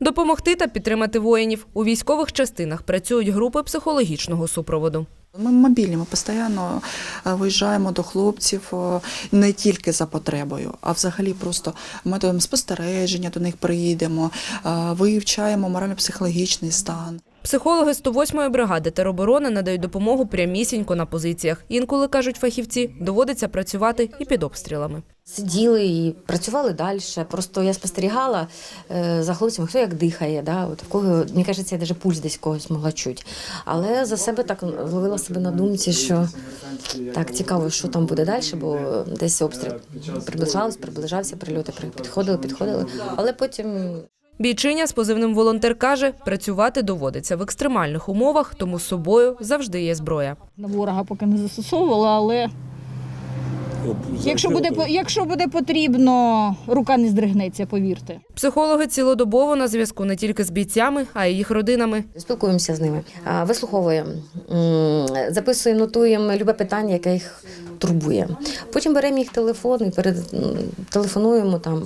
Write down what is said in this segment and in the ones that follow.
Допомогти та підтримати воїнів у військових частинах працюють групи психологічного супроводу. Ми мобільні, ми постійно е, виїжджаємо до хлопців е, не тільки за потребою, а взагалі просто методом спостереження до них приїдемо, е, вивчаємо морально-психологічний стан. Психологи 108-ї бригади тероборони надають допомогу прямісінько на позиціях. Інколи кажуть фахівці, доводиться працювати і під обстрілами. Сиділи і працювали далі. Просто я спостерігала е, за хлопцями, хто як дихає. Да? От в кого, мені кажеться, я навіть пульс десь когось могла чути. Але за себе так ловила себе на думці, що так цікаво, що там буде далі, бо десь обстріл приближався, приближався, прильоти при- підходили, підходили. Але потім Бійчиня з позивним волонтер каже, працювати доводиться в екстремальних умовах, тому з собою завжди є зброя. На ворога поки не застосовувала, але якщо буде, по- якщо буде потрібно, рука не здригнеться, повірте. Психологи цілодобово на зв'язку не тільки з бійцями, а й їх родинами. спілкуємося з ними, вислуховуємо, записуємо, нотуємо любе питання, яке їх турбує. Потім беремо їх телефон і перед телефонуємо там,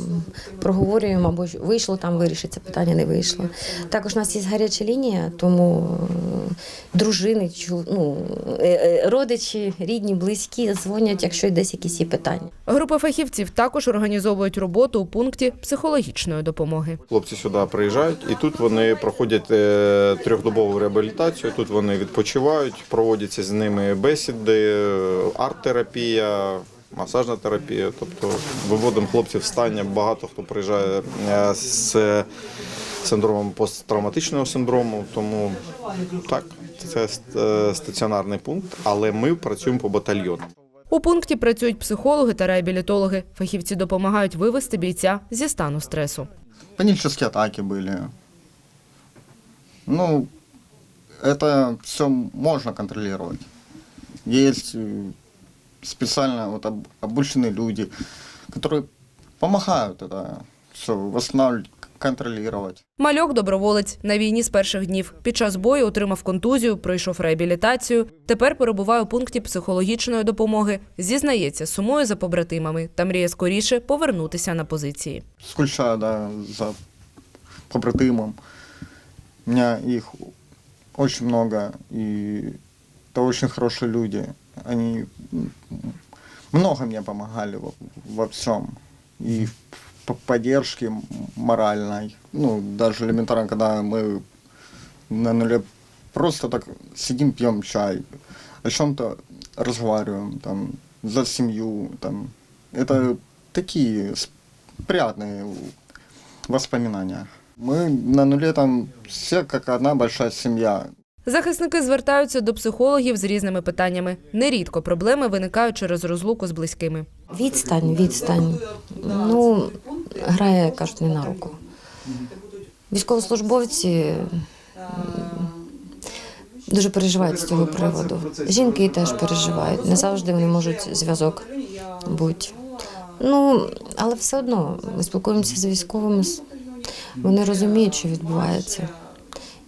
проговорюємо, або ж вийшло там, вирішиться питання, не вийшло. Також у нас є гаряча лінія, тому е, дружини, ну, е, е, родичі, рідні, близькі дзвонять, якщо десь якісь є питання. Групи фахівців також організовують роботу у пункті психологічної допомоги. Хлопці сюди приїжджають, і тут вони проходять трьохдобову реабілітацію. Тут вони відпочивають, проводяться з ними бесіди, е, арт-терапія, масажна терапія. Тобто виводимо хлопців в стання. Багато хто приїжджає е, з синдромом посттравматичного синдрому. Тому так, це е, стаціонарний пункт, але ми працюємо по батальйону. У пункті працюють психологи та реабілітологи. Фахівці допомагають вивести бійця зі стану стресу. Панические атаки были. Ну, это все можно контролировать. Есть э, специально вот об- обученные люди, которые помогают это все восстанавливать, контролировать. Мальок доброволець на війні з перших днів. Під час бою отримав контузію, пройшов реабілітацію. Тепер перебуває у пункті психологічної допомоги. Зізнається, сумує за побратимами та мріє скоріше повернутися на позиції. Скучаю, да, за побратимом. У меня их очень много, и это очень хорошие люди. Они много мне помогали во, во всем. И в поддержке моральной. Ну, даже элементарно, когда мы на нуле просто так сидим, пьем чай, о чем-то разговариваем, там, за семью, там. Это такие приятные воспоминания. Мы на нуле там все как одна большая семья. Захисники звертаються до психологів з різними питаннями. Нерідко проблеми виникають через розлуку з близькими. Відстань, відстань. Ну, грає, кажуть, не на руку. Військовослужбовці дуже переживають з цього приводу. Жінки теж переживають. Не завжди вони можуть зв'язок бути. Ну, але все одно ми спілкуємося з військовими. Вони розуміють, що відбувається.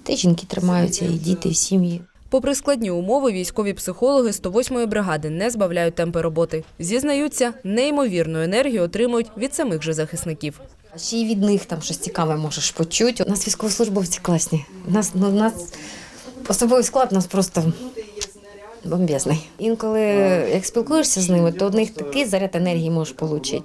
Та жінки тримаються, і діти, і сім'ї. Попри складні умови, військові психологи 108-ї бригади не збавляють темпи роботи. Зізнаються, неймовірну енергію отримують від самих же захисників. А ще й від них там щось цікаве можеш почути. У нас військовослужбовці класні. У нас, ну, у нас особовий склад у нас просто бомбезний. Інколи як спілкуєшся з ними, то одних такий заряд енергії можеш отримати.